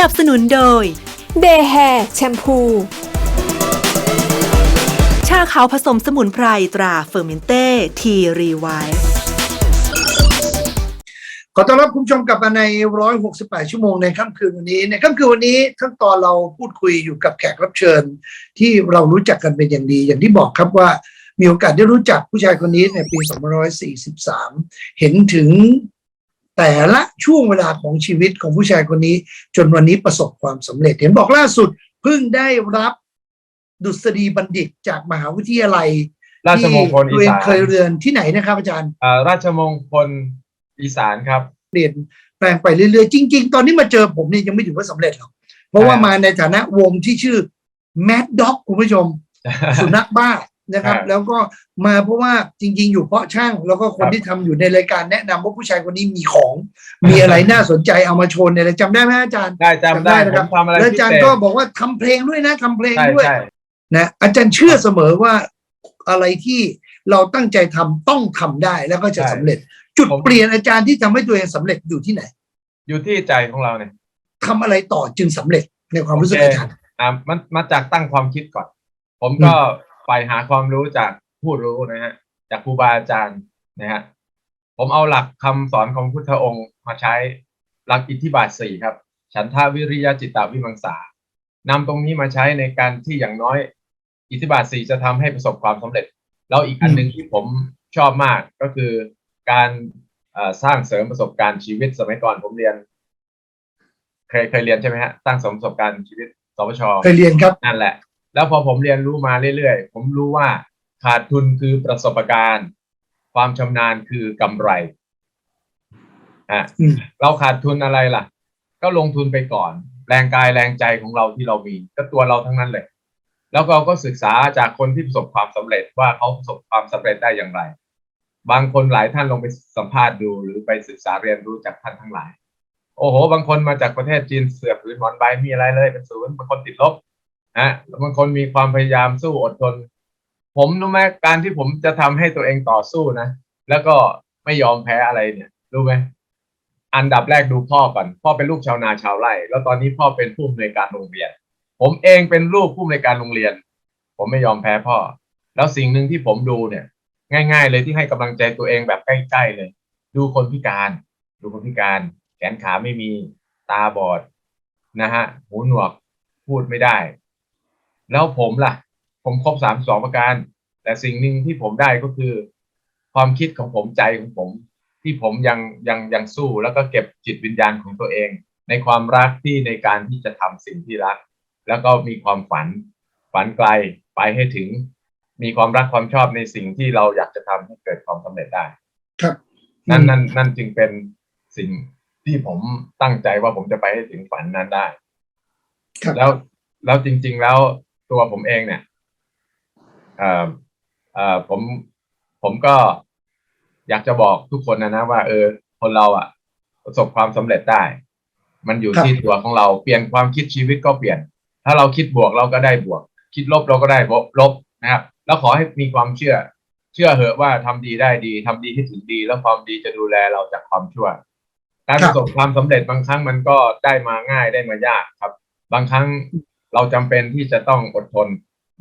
นับสนุนโดย เดย์แฮร์แชมพู ชาขาวผสมสมุนไพรตราเฟอร์เมนเต้ทีรีไวขอต้อนรับคุณผู้ชมกลับมาใน 168 ชั่วโมงในค่ำคืนวันนี้ ในค่ำคืนวันนี้ทั้งตอนเราพูดคุยอยู่กับแขกรับเชิญ ที่เรารู้จักกันเป็นอย่างดี อย่างที่บอกครับว่ามีโอกาสได้รู้จักผู้ชายคนนี้ในปี 2543 เห็นถึง แต่ละช่วงเวลาของชีวิตของผู้ชายคนนี้ จนวันนี้ประสบความสำเร็จ เห็นบอกล่าสุดเพิ่งได้รับดุษฎีบัณฑิตจากมหาวิทยาลัยราชมงคลที่อีตัวเองสานเคยเรียนที่ไหนนะครับอาจารย์เอ่อราชมงคลอีสานครับเปลี่ยนแปลงไปเรื่อยๆ จริง ๆ ตอนนี้มาเจอผมเนี่ยยังไม่ถือว่าสำเร็จหรอกเพราะว่าอ่ามมาในฐานะวงที่ชื่อ Mad Dog คุณผู้ชม สุนัขบ้า นะครับอ่าแล้วก็มาเพราะว่าจริง ๆ อยู่เพราะช่าง แล้วก็คนครับที่ทำอยู่ในรายการแนะนำว่าผู้ชายคนนี้มีของ มีอะไรน่าสนใจเอามาโชว์ในรายจำได้ไหมอาจารย์ได้จำได้นะผครับมทำอะไรแล้วพิอาจารเศย์ษก็บอกว่าทำเพลงด้วยนะทำเพลงใช่ด้วยใช่นะอาจารย์เชื่อเสมอว่าอะไรที่เราตั้งใจทำต้องทำได้แล้วก็จะสำเร็จ จุดเปลี่ยนอาจารย์ที่ทำให้ตัวเองสำเร็จอยู่ที่ไหน อยู่ที่ใจของเราเนี่ยทำอะไรต่อจึงสำเร็จในความรู้สึกโอเคอาจารย์อ่ามันมาจากตั้งความคิดก่อน ผมก็ ไปหาความรู้จากผู้รู้นะฮะจากครูบาอาจารย์นะฮะผมเอาหลักคำสอนของพุทธองค์มาใช้หลักอิทธิบาทสี่ครับ ฉันทาวิริยะจิตตวิมังสานำตรงนี้มาใช้ในการที่อย่างน้อย อิทธิบาทสี่จะทำให้ประสบความสำเร็จ แล้วอีกอันหนึ่งที่ผมชอบมากก็คือการเอ่อสร้างเสริมประสบการณ์ชีวิตสมัยก่อนผมเรียน เคยเคยเรียนใช่ไหมฮะสร้างเสริมประสบการณ์ชีวิตสวชเคยเรียนครับนั่นแหละ แล้วพอผมเรียนรู้มาเรื่อยๆ ผมรู้ว่าขาดทุนคือประสบการณ์ ความชำนาญคือกำไรอะอืมเราขาดทุนอะไรล่ะ ก็ลงทุนไปก่อน แรงกายแรงใจของเราที่เรามี ก็ตัวเราทั้งนั้นเลย แล้วเราก็ศึกษาจากคนที่ประสบความสำเร็จว่าเขาประสบความสำเร็จได้อย่างไร บางคนหลายท่านลองไปสัมภาษณ์ดูหรือไปศึกษาเรียนรู้จากท่านทั้งหลาย โอ้โห บางคนมาจากประเทศจีนเสือผืนหมอนใบมีอะไรเลยเป็นศูนย์บางคนติดลบ นะบางคนมีความพยายามสู้อดทน ผมรู้ไหมการที่ผมจะทำให้ตัวเองต่อสู้นะแล้วก็ไม่ยอมแพ้อะไรเนี่ย รู้ไหมอันดับแรกดูพ่อก่อนพ่อเป็นลูกชาวนาชาวไร่ แล้วตอนนี้พ่อเป็นผู้อำนวยการโรงเรียน ผมเองเป็นลูกผู้อำนวยการโรงเรียน ผมไม่ยอมแพ้พ่อ แล้วสิ่งหนึ่งที่ผมดูเนี่ย ง่าย ๆ เลยที่ให้กำลังใจตัวเองแบบใกล้ๆเลย ดูคนพิการ ดูคนพิการ แขนขาไม่มีตาบอดนะฮะหูหนวกพูดไม่ได้ แล้วผมล่ะ ผมครบสามสองประการ แต่สิ่งหนึ่งที่ผมได้ก็คือ ความคิดของผมใจของผม ที่ผมยังยังยังสู้แล้วก็เก็บจิตวิญญาณของตัวเอง ในความรักที่ในการที่จะทำสิ่งที่รัก แล้วก็มีความฝัน ฝันไกลไปให้ถึง มีความรักความชอบในสิ่งที่เราอยากจะทำให้เกิดความสำเร็จได้ ครับ นั่นนั่นนั่นจึงเป็นสิ่งที่ผมตั้งใจว่าผมจะไปให้ถึงฝันนั้นได้ครับแล้วแล้วจริง ๆ แล้ว ตัวผมเองเนี่ยเอ่อเอ่อผมผมก็อยากจะบอกทุกคนนะนะว่า เออ คนเราอะ ประสบความสำเร็จได้ มันอยู่ครับที่ตัวของเราเปลี่ยนความคิดชีวิตก็เปลี่ยน ถ้าเราคิดบวกเราก็ได้บวก คิดลบเราก็ได้ลบลบนะครับแล้วขอให้มีความเชื่อ เชื่อเหอะว่าทำดีได้ดีทำดีให้ถึงดี แล้วความดีจะดูแลเราจากความชั่วการคปรับระสบความสำเร็จบางครั้งมันก็ได้มาง่ายได้มายากครับ บางครั้ง เราจำเป็นที่จะต้องอดทน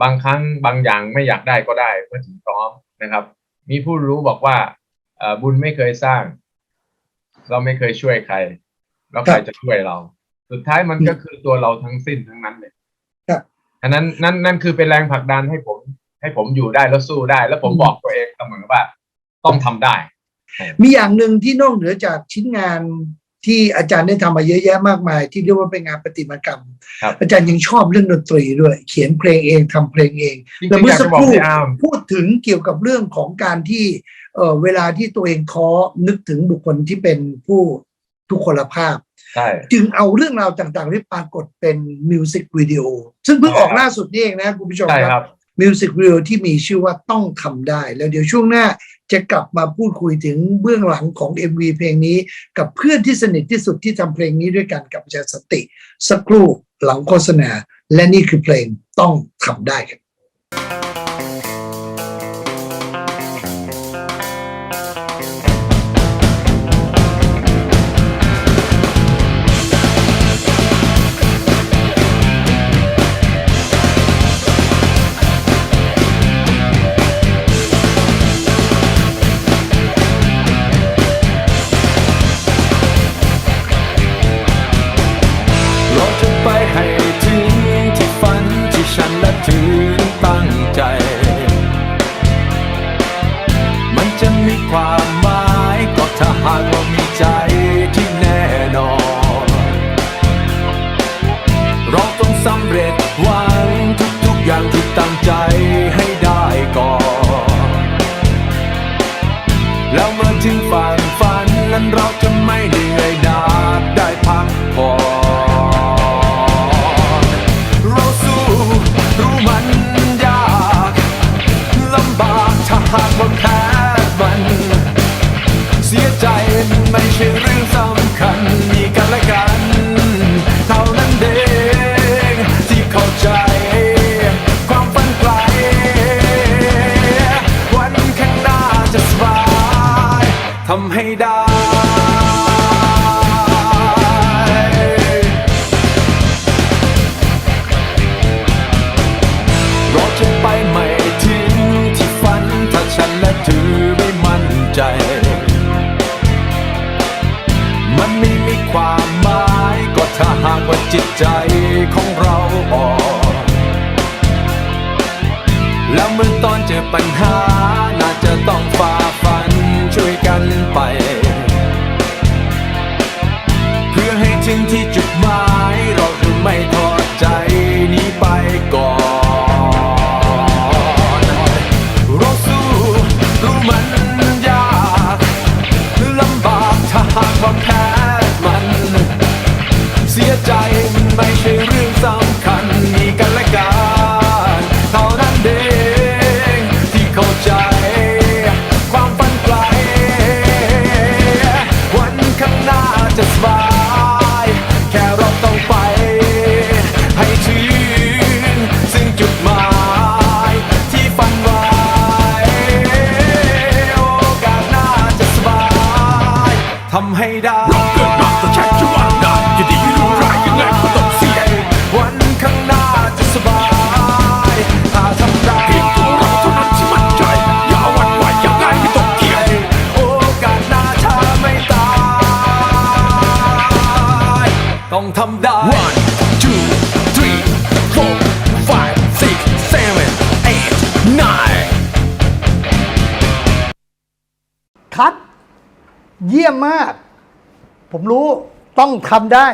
บางครั้งบางอย่างไม่อยากได้ก็ได้เมื่อถึงพร้อมนะครับ มีผู้รู้บอกว่าเอ่อบุญไม่เคยสร้าง เราไม่เคยช่วยใคร แล้วใครจะช่วยเรา สุดท้ายมันก็คือตัวเราทั้งสิ้นทั้งนั้นเลยครับอันนั้นนั่นนั่นคือเป็นแรงผลักดันให้ผม ให้ผมอยู่ได้แล้วสู้ได้ แล้วผมบอกตัวเองเสมอว่า ต้องทำได้ มีอย่างหนึ่งที่นอกเหนือจากชิ้นงาน ที่อาจารย์ได้ทำมาเยอะแยะมากมาย ที่เรียกว่าเป็นงานประติมากรรม ครับอาจารย์ยังชอบเรื่องดนตรีด้วย เขียนเพลงเองทำเพลงเองจริงแต่ๆเมื่ออยากสัจะกบอคกรู่พี่อาร์ม พูดถึงเกี่ยวกับเรื่องของการที่เออเวลาที่ตัวเองท้อนึกถึงบุคคลที่เป็นผู้ทุกขลภาพ ใช่ จึงเอาเรื่องราวต่างๆที่ปรากฏเป็นมิวสิกวิดีโอซึ่งเพิ่งออกใช่ครับล่าสุดนี่เองนะคุณผู้ชมใช่คครัรับบมิวสิกวิดีโอที่มีชื่อว่าต้องทำได้ แล้วเดี๋ยวช่วงหน้า จะกลับมาพูดคุยถึงเบื้องหลังของ MV เพลงนี้ กับเพื่อนที่สนิทที่สุดที่ทำเพลงนี้ด้วยกันกับอาจารย์สติ สักครู่หลังโฆษณา และนี่คือเพลงต้องทำได้ครับ แล้วเมื่อตอนเจอปัญหาน่าจะต้องฝ่า ทำให้ได้เกิดมาก็ใช้ชีวันได้จะดีหรือร้ายยังไงก็ต้องเสี่ยงวันข้างหน้าจะสบายอาทำได้เพียงตัวเราเท่านั้นที่มั่นใจอย่าหวั่นไหวอย่างไงไม่ต้องเกี่ยงโอกาสหน้าถ้าไม่ตายต้องทำได้ One two three four five six seven eight nine คับ เยี่ยมมาก ผมรู้ต้องทำได้